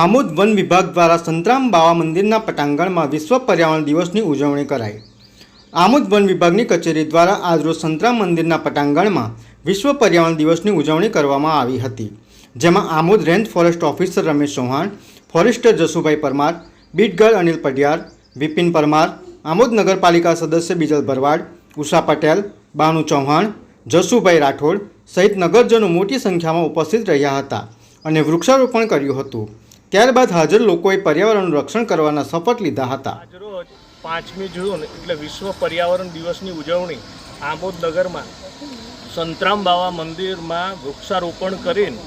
Amod one વિભાગ દ્વારા સંતરામ બાવા મંદિરના પટાંગણમાં વિશ્વ પર્યાવરણ દિવસની ઉજવણી કરાઈ. આમોદ વન વિભાગની કચેરી દ્વારા આજરોજ સંતરામ મંદિરના પટાંગણમાં વિશ્વ પર્યાવરણ દિવસની ઉજવણી કરવામાં આવી હતી, જેમાં Amod range forest officer Ramesh Chauhan forester Jasubhai Parmar beat Anil Patiyar Vipin Parmar, Amod નગરપાલિકા સદસ્ય બીજલ ભરવાડ, ઉષા પટેલ, બાનુ ચૌહાણ, જસુભાઈ રાઠોડ સહિત નગરજનો મોટી સંખ્યામાં ઉપસ્થિત રહ્યા હતા અને વૃક્ષારોપણ કર્યું હતું. ત્યારબાદ હાજર લોકોએ પર્યાવરણનું રક્ષણ કરવાના શપથ લીધા હતા. આજરોજ પાંચમી જૂન એટલે વિશ્વ પર્યાવરણ દિવસની ઉજવણી આમોદ નગરમાં સંતરામ બાવા મંદિરમાં વૃક્ષારોપણ કરીને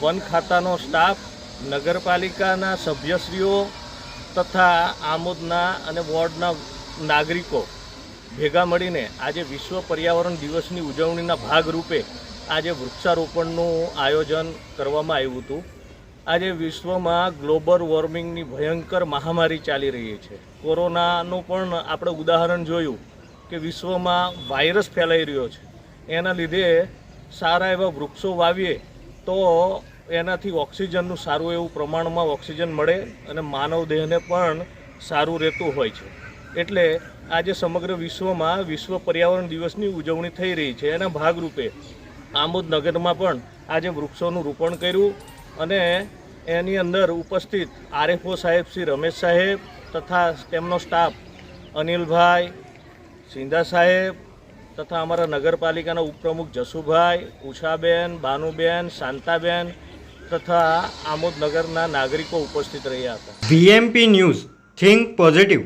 વન ખાતાનો સ્ટાફ, નગરપાલિકાના સભ્યશ્રીઓ તથા આમોદના અને વોર્ડના નાગરિકો ભેગા મળીને આજે વિશ્વ પર્યાવરણ દિવસની ઉજવણીના ભાગરૂપે આજે વૃક્ષારોપણનું આયોજન કરવામાં આવ્યું હતું. આજે વિશ્વમાં ગ્લોબલ વોર્મિંગની ભયંકર મહામારી ચાલી રહી છે. કોરોનાનું પણ આપણે ઉદાહરણ જોયું કે વિશ્વમાં વાયરસ ફેલાઈ રહ્યો છે. એના લીધે સારા એવા વૃક્ષો વાવીએ તો એનાથી ઓક્સિજનનું સારું એવું પ્રમાણમાં ઓક્સિજન મળે અને માનવ દેહને પણ સારું રહેતું હોય છે. એટલે આજે સમગ્ર વિશ્વમાં વિશ્વ પર્યાવરણ દિવસની ઉજવણી થઈ રહી છે. એના ભાગરૂપે આમોદ નગરમાં પણ આજે વૃક્ષોનું રોપણ કર્યું. અને એની અંદર ઉપસ્થિત આરએફઓ સાહેબ શ્રી રમેશ સાહેબ તથા તેમનો સ્ટાફ અનિલભાઈ, સિંધા સાહેબ તથા અમારા નગરપાલિકાના ઉપપ્રમુખ જસુભાઈ, ઉષાબેન, બાનુબેન, શાંતાબેન તથા આમોદનગરના નાગરિકો ઉપસ્થિત રહ્યા હતા. VMP news, think positive.